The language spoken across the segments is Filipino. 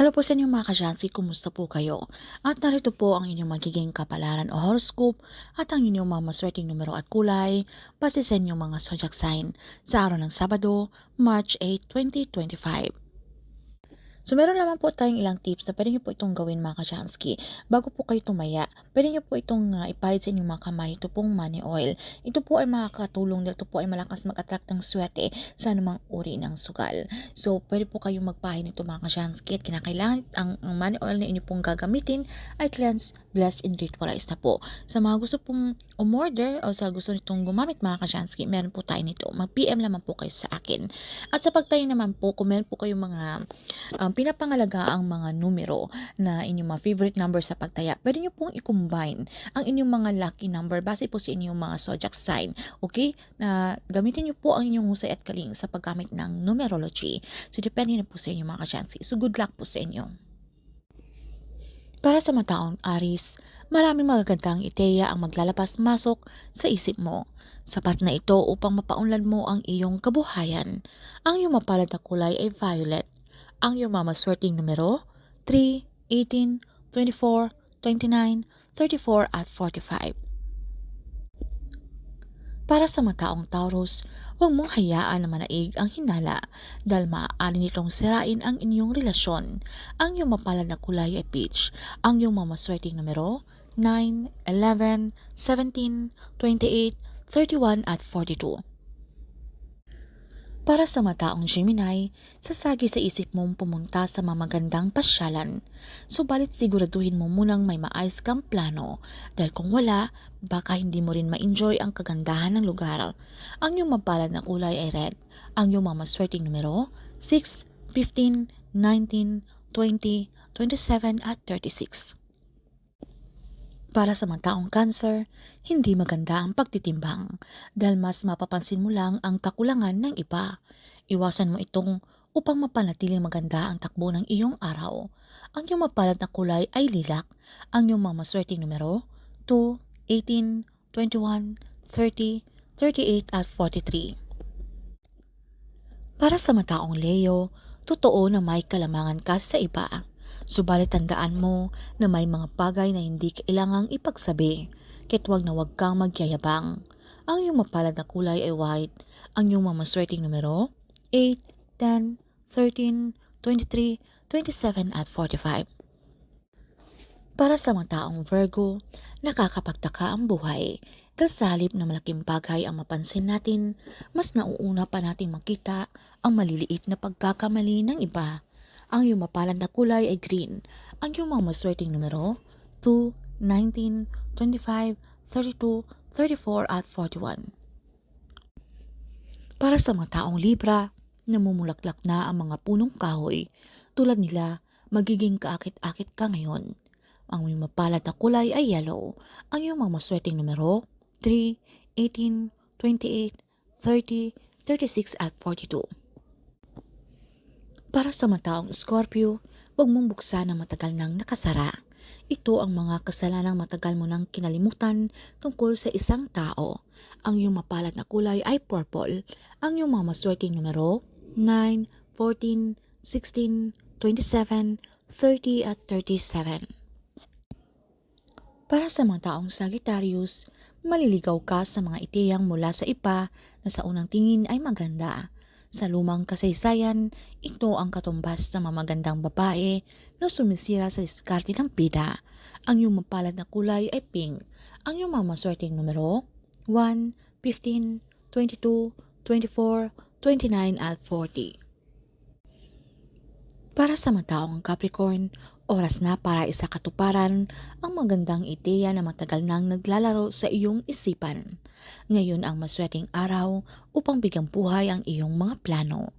Hello po sa inyo mga kasyansi, kumusta po kayo? At narito po ang inyong magiging kapalaran o horoscope at ang inyong mga maswerteng numero at kulay base sa inyong mga zodiac sign sa araw ng Sabado, March 8, 2025. So meron naman po tayong ilang tips na pwede nyo po itong gawin mga kasyansky. Bago po kayo tumaya, pwede nyo po itong uh, ipahid sa inyong mga kamay. Ito pong money oil. Ito po ay makakatulong dahil ito po ay malakas mag-attract ng swerte sa anumang uri ng sugal. So pwede po kayong magpahid nito mga kasyansky at kinakailangan ang, ang money oil na inyo pong gagamitin ay cleanse, bless, and ritualize na po. Sa mga gusto pong umorder o sa gusto nitong gumamit mga kasyansky, meron po tayo nito. Mag-PM lamang po kayo sa akin. At sa pagtayo naman po, kung meron po kayong mga um, pinapangalaga ang mga numero na inyong mga favorite number sa pagtaya, pwede nyo pong i-combine ang inyong mga lucky number base po sa inyong mga zodiac sign. Okay? Na gamitin nyo po ang inyong husay at kaling sa paggamit ng numerology. So, depende na po sa inyo mga ka-chancy. So, good luck po sa inyo. Para sa mataong Aris, maraming magagandang ideya ang maglalabas-masok sa isip mo. Sapat na ito upang mapaunlad mo ang iyong kabuhayan. Ang iyong mapalad na kulay ay violet. Ang iyong mamaswerteng numero 3, 18, 24, 29, 34 at 45. Para sa mataong Taurus, huwag mong hayaan na manaig ang hinala dahil maaari nitong sirain ang inyong relasyon. Ang iyong mapalad na kulay ay peach. Ang iyong mamaswerteng numero 9, 11, 17, 28, 31 at 42. Para sa mataong Gemini, sasagi sa isip mong pumunta sa mamagandang pasyalan. Subalit siguraduhin mo munang may maayos kang plano dahil kung wala, baka hindi mo rin ma-enjoy ang kagandahan ng lugar. Ang iyong mapalad na kulay ay red. Ang iyong mamaswerteng numero 6, 15, 19, 20, 27 at 36. Para sa mga taong cancer, hindi maganda ang pagtitimbang dahil mas mapapansin mo lang ang kakulangan ng iba. Iwasan mo itong upang mapanatiling maganda ang takbo ng iyong araw. Ang iyong mapalad na kulay ay lilak. Ang iyong mamaswerteng numero 2, 18, 21, 30, 38 at 43. Para sa mataong Leo, totoo na may kalamangan ka sa iba. Subalit tandaan mo na may mga bagay na hindi kailangang ipagsabi, kahit wag na wag kang magyayabang. Ang iyong mapalad na kulay ay white. Ang iyong mamaswerteng numero 8, 10, 13, 23, 27 at 45. Para sa mga taong Virgo, nakakapagtaka ang buhay. Dahil sa na malaking bagay ang mapansin natin, mas nauuna pa nating makita ang maliliit na pagkakamali ng iba. Ang iyong mapalad na kulay ay green. Ang iyong mga maswerteng numero 2, 19, 25, 32, 34 at 41. Para sa mga taong Libra, namumulaklak na ang mga punong kahoy. Tulad nila, magiging kaakit-akit ka ngayon. Ang iyong mapalad na kulay ay yellow. Ang iyong mga maswerteng numero 3, 18, 28, 30, 36 at 42. Para sa mataong Scorpio, huwag mong buksan ang matagal nang nakasara. Ito ang mga kasalanang matagal mo nang kinalimutan tungkol sa isang tao. Ang iyong mapalad na kulay ay purple. Ang iyong mga maswerteng numero 9, 14, 16, 27, 30 at 37. Para sa mga taong Sagittarius, maliligaw ka sa mga ideyang mula sa iba na sa unang tingin ay maganda. Sa lumang kasaysayan, ito ang katumbas ng mamagandang babae na sumisira sa diskarte ng bida. Ang iyong mapalad na kulay ay pink. Ang iyong mamaswerteng numero 1, 15, 22, 24, 29 at 40. Para sa mataong Capricorn, oras na para isa katuparan ang magandang ideya na matagal nang naglalaro sa iyong isipan. Ngayon ang maswerteng araw upang bigyang buhay ang iyong mga plano.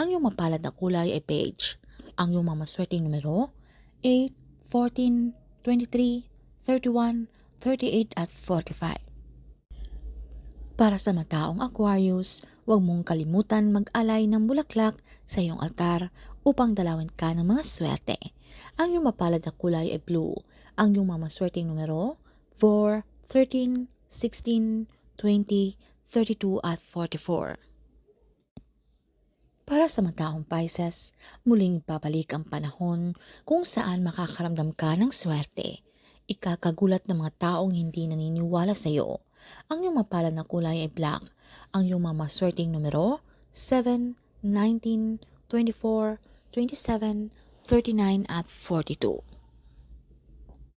Ang iyong mapalad na kulay ay beige. Ang iyong mga maswerteng numero 8, 14, 23, 31, 38 at 45. Para sa mataong Aquarius, huwag mong kalimutan mag-alay ng bulaklak sa iyong altar upang dalawin ka ng mga swerte. Ang iyong mapalad na kulay ay blue. Ang iyong mamaswerteng numero 4, 13, 16, 20, 32 at 44. Para sa mataong Pisces, muling babalik ang panahon kung saan makakaramdam ka ng swerte. Ikakagulat ng mga taong hindi naniniwala sa iyo. Ang iyong mapalad na kulay ay black. Ang iyong mga maswerteng numero, 7, 19, 24, 27, 39 at 42.